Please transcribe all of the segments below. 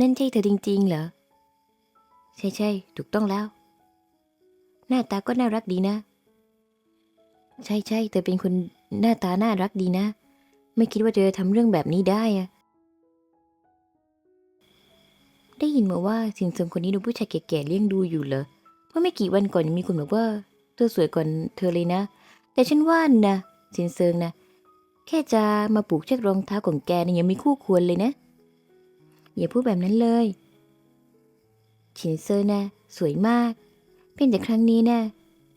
นั่นใช่เธอจริงๆเหรอ ใช่ใช่ถูกต้องแล้ว หน้าตาก็น่ารักดีนะ ใช่ใช่เธอเป็นคนหน้าตาน่ารักดีนะ ไม่คิดว่าเธอทำเรื่องแบบนี้ได้อะได้ยินมาว่าสินเสริมคนนี้โดนผู้ชายแก่ๆเลี้ยงดูอยู่เหรอเมื่อไม่กี่วันก่อนยังมีคนบอกว่าเธอสวยกว่าเธอเลยนะ แต่ฉันว่านะสินเสริงนะแค่จะมาปลูกเชือกรองเท้าของแกเนี่ยยังม่คู่ควรเลยนะ อย่าพูดแบบนั้นเลยชินเซอร์นะสวยมาก เพียงแต่ครั้งนี้นะ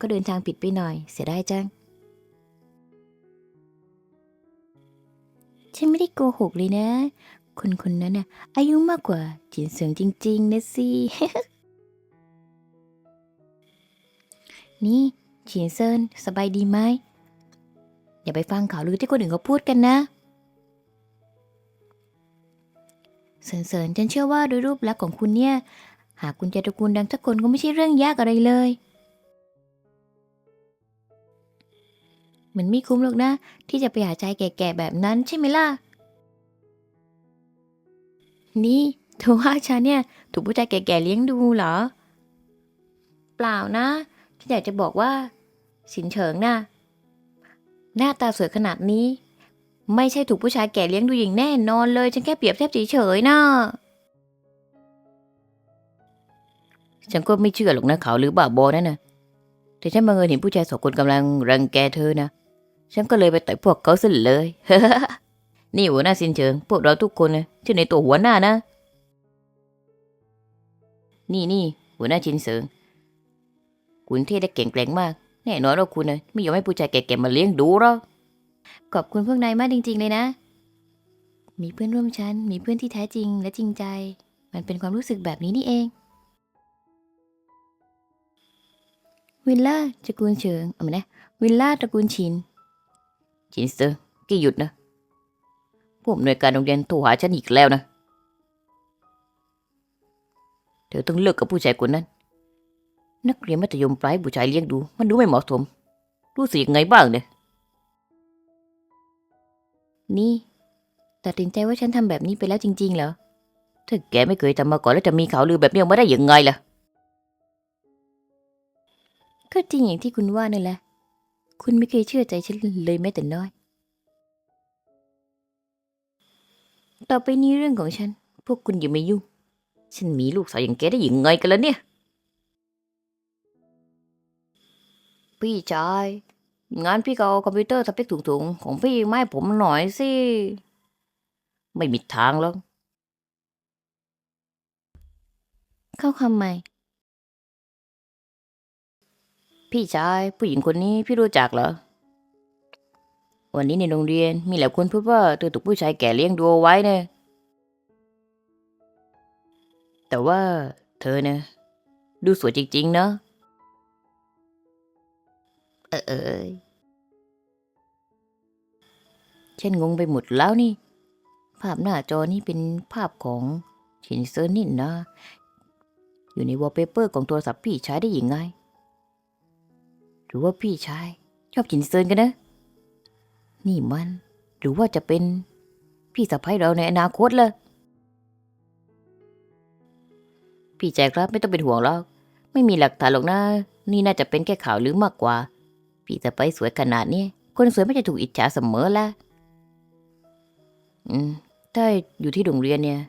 ก็เดินทางผิดไปหน่อยเสียดายจัง ฉันไม่ได้โกหกเลยนะ คนคนนั้นน่ะอายุมากกว่าจินเสิงจริง ๆ นะสิ นี่ชินเซินสบายดีไหมอย่าไปฟังข่าวลือที่คนอื่นเขาพูดกันนะ เซินเซินฉันเชื่อว่าโดยรูปลักษณ์ของคุณเนี่ย หากคุณจะตระกูลดังสักคนก็ไม่ใช่เรื่องยากอะไรเลย เหมันไม่คุ้มหรอกนะ ที่จะไปหาชายแก่ๆแบบนั้นใช่ไหมล่ะ นี่เธอว่าฉันเนี่ย ถูกผู้ชายแก่ๆเลี้ยงดูเหรอ เปล่านะฉันอยากจะบอกว่า สินเฉิงน่ะหน้าตาสวยขนาดนี้ ไม่ใช่ถูกผู้ชายแก่เลี้ยงดูอย่างแน่นอนเลย ฉันแค่เปรียบเทียบเฉยๆนะฉันก็ไม่เชื่อหรอกนะข่าหรือบ้าบอนั่นนะแต่ฉันบังเอิญเห็นผู้ชายสองคนกำลังรังแกเธอนะฉันก็เลยไปต่อยพวกเขาซะเลยนี่หัวหน้าสินเชิง พวกเราทุกคนนะชื่อในตัวหัวหน้านะ นี่นี่หัวหน้าชินเสิงคุณเท่ได้เก่งแกร่งมาก แน่นอนว่าคุณนะไม่ยอมให้ผู้ชายแก่ๆมาเลี้ยงดูหรอก ขอบคุณพวกนายมากจริง ๆ เลยนะ มีเพื่อนร่วมชั้น มีเพื่อนที่แท้จริงและจริงใจ มันเป็นความรู้สึกแบบนี้นี่เอง วิลล่าตระกูลเฉิงเอามานะวิลล่าตระกูลชิน ชินเซอร์กี่หยุดนะผู้อำนวยการโรงเรียนโทรหาฉันอีกแล้วนะ เธอต้องเลิกกับผู้ชายคนนั้น นักเรียนมัธยมปลายผู้ชายเลี้ยงดู มันดูไม่เหมาะสม รู้สึกยังไงบ้างเนี่ย นี่ ตัดสินใจว่าฉันทำแบบนี้ไปแล้วจริง ๆ เหรอ ถ้าแกไม่เคยทำมาก่อนแล้วจะมีข่าวลือแบบนี้ออกมาได้ยังไงล่ะ ก็จริงอย่างที่คุณว่านั่นแหละ คุณไม่เคยเชื่อใจฉันเลยแม้แต่น้อย ต่อไปนี้เรื่องของฉัน พวกคุณอย่ามายุ่ง ฉันมีลูกสาวอย่างแกได้ยังไงกันล่ะเนี่ย พี่ชาย งานพี่ก็เอาคอมพิวเตอร์สเปคสูงๆของพี่มาให้ผมหน่อยสิ ไม่มีทางหรอกเข้าคำใหม่ พี่ชายผู้หญิงคนนี้พี่รู้จักเหรอ วันนี้ในโรงเรียนมีหลายคนพูดว่าเธอถูกผู้ชายแก่เลี้ยงดูเอาไว้เนี่ย แต่ว่าเธอเนี่ยดูสวยจริงๆเนอะเออเอยฉันงงไปหมดแล้วนี่ ภาพหน้าจอนี่เป็นภาพของชินเซอร์นินนะ อยู่ในวอลเปเปอร์ของโทรศัพท์พี่ชายได้ยังไง หรือว่าพี่ชาย ชอบชินเซินกันนะ นี่มัน หรือว่าจะเป็นพี่สะพ้ยเราในอนาคตเลยพี่แจครับไม่ต้องเป็นห่วงหรอก ไม่มีหลักฐานหรอกนะ นี่น่าจะเป็นแค่ข่าวลือมากกว่า พี่สะพ้ยสวยขนาดนี้ คนสวยไม่จะถูกอิจฉาเสมอละอืมถ้าอยู่ที่โรงเรียนเนี่ย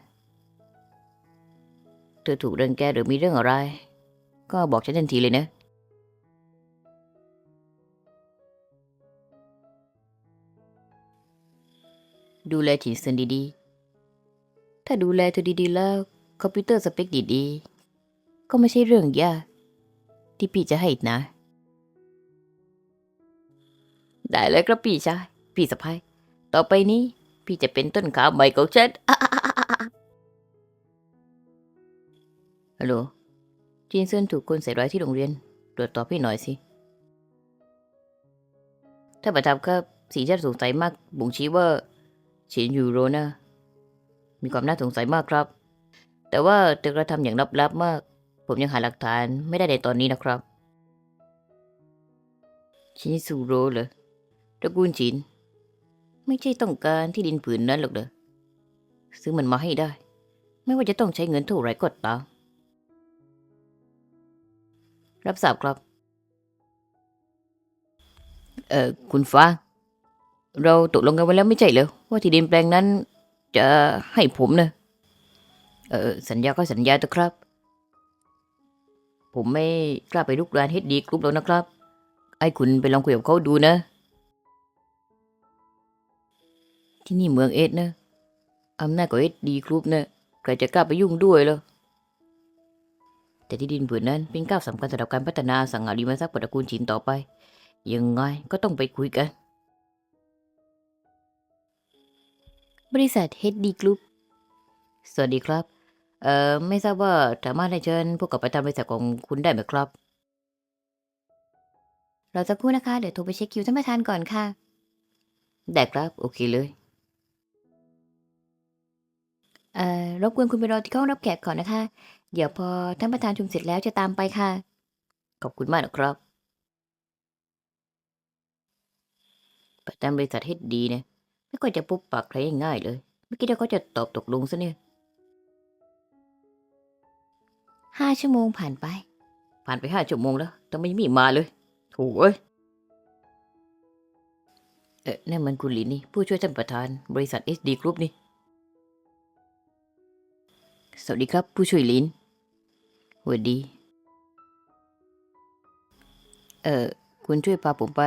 เธอถูกเรื่องแกหรือมีเรื่องอะไร ก็บอกฉันทันทีเลยนะดูแลฉินเซินดีๆ ถ้าดูแลเธอดีๆ แล้ว คอมพิวเตอร์สเปคดีๆ ก็ไม่ใช่เรื่องยากที่พี่จะให้นะ ได้เลยครับพี่ชาย พี่สะพ้ายต่อไปนี้ พี่จะเป็นต้นขาใหม่ของฉันฮัลโหลจินเซินถูกคนใส่ร้ายที่โรงเรียน ตรวจตอบพี่หน่อยสิถ้าประทับครับสีที่สงสัยมากบ่งชี้ว่าชินยูโรนะมีความน่าสงสัยมากครับ แต่ว่าเธอกระทำอย่างลับๆมาก ผมยังหาหลักฐานไม่ได้ในตอนนี้นะครับชินซูโรเหรอ ตระกูลชินไม่ใช่ต้องการที่ดินผืนนั้นหรอกเด้อซื้อมันมาให้ได้ ไม่ว่าจะต้องใช้เงินเท่าไหร่ก็ตามรับทราบครับ เอ่อคุณฟ้า เราตกลงกันไว้แล้วไม่ใช่เหรอว่าที่ดินแปลงนั้น จะให้ผมนะเออสัญญาก็สัญญาเถอะครับ ผมไม่กล้าไปลุกรานเฮดดีกรุ๊ปแล้วนะครับ ไอ้คุณไปลองคุยกับเขาดูนะ ที่นี่เมืองเอ็ดนะอำนาจของเอ็ดดีกรุ๊ปนะใครจะกล้าไปยุ่งด้วยเหรอแต่ที่ดินผืนนั้นเป็นก้าวสำคัญสำหรับการพัฒนาสังหาริมทรัพย์ของตระกูลฉินต่อไป ยังไงก็ต้องไปคุยกัน บริษัท HD Group สวัสดีครับ เอ่อ ไม่ทราบว่าสามารถให้เชิญพวกกับประธานบริษัทของคุณได้ไหมครับ เราจะคู่นะคะ เดี๋ยวโทรไปเช็คคิวท่านประธานก่อนค่ะ ได้ครับ โอเคเลย เอ่อ รบกวนคุณไปรอที่ห้องรับแขกก่อนนะคะ เดี๋ยวพอท่านประธานชุมเสร็จแล้วจะตามไปค่ะ ขอบคุณมากนะครับ ประธานบริษัทเฮดดีนี่ยไม่ค่อยจะปุ๊บปากใครง่ายๆเลย ไม่คิดว่าเขาจะตอบตกลงซะเนี่ยห้าชั่วโมงผ่านไป ผ่านไปห้าชั่วโมงแล้วทำไมยังไม่มาเลยโถ่เอ้ย เอ๊ะนั่นมันคุณหลินนี่ ผู้ช่วยท่านประธานบริษัท SD Group นี่ สวัสดีครับผู้ช่วยลินสวัสดี เอ่อ คุณช่วยพาผมไป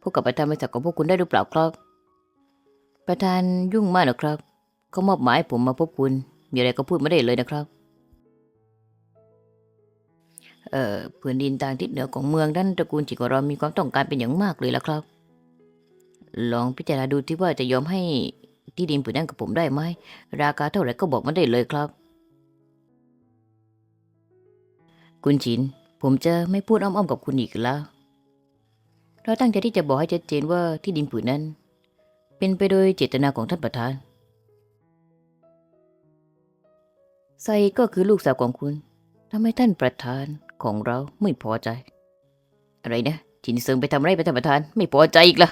พบกับประธานบริษัทของพวกคุณได้หรือเปล่าครับ ประธานยุ่งมากนะครับเขามอบหมายผมมาพบคุณ มีอะไรก็พูดไมาได้เลยนะครับ เอ่อพื้นดินทางทิศเหนือของเมืองด้านตระกูลจิกของเรามีความต้องการเป็นอย่างมากเลยละครับ ลองพิจารณาดูที่ว่าจะยอมให้ที่ดินผืนนั้นกับผมได้ไหม ราคาเท่าไหร่ก็บอกมาได้เลยครับ คุณชิน ผมจะไม่พูดอ้อมๆกับคุณอีกแล้ว เราตั้งใจที่จะบอกให้ชัดเจนว่าที่ดินผืนนั้น เป็นไปโดยเจตนาของท่านประธาน ไซก็คือลูกสาวของคุณทำให้ท่านประธานของเราไม่พอใจ อะไรนะจินเซิงไปทำอะไรไปท่านประธาน ไม่พอใจอีกล่ะ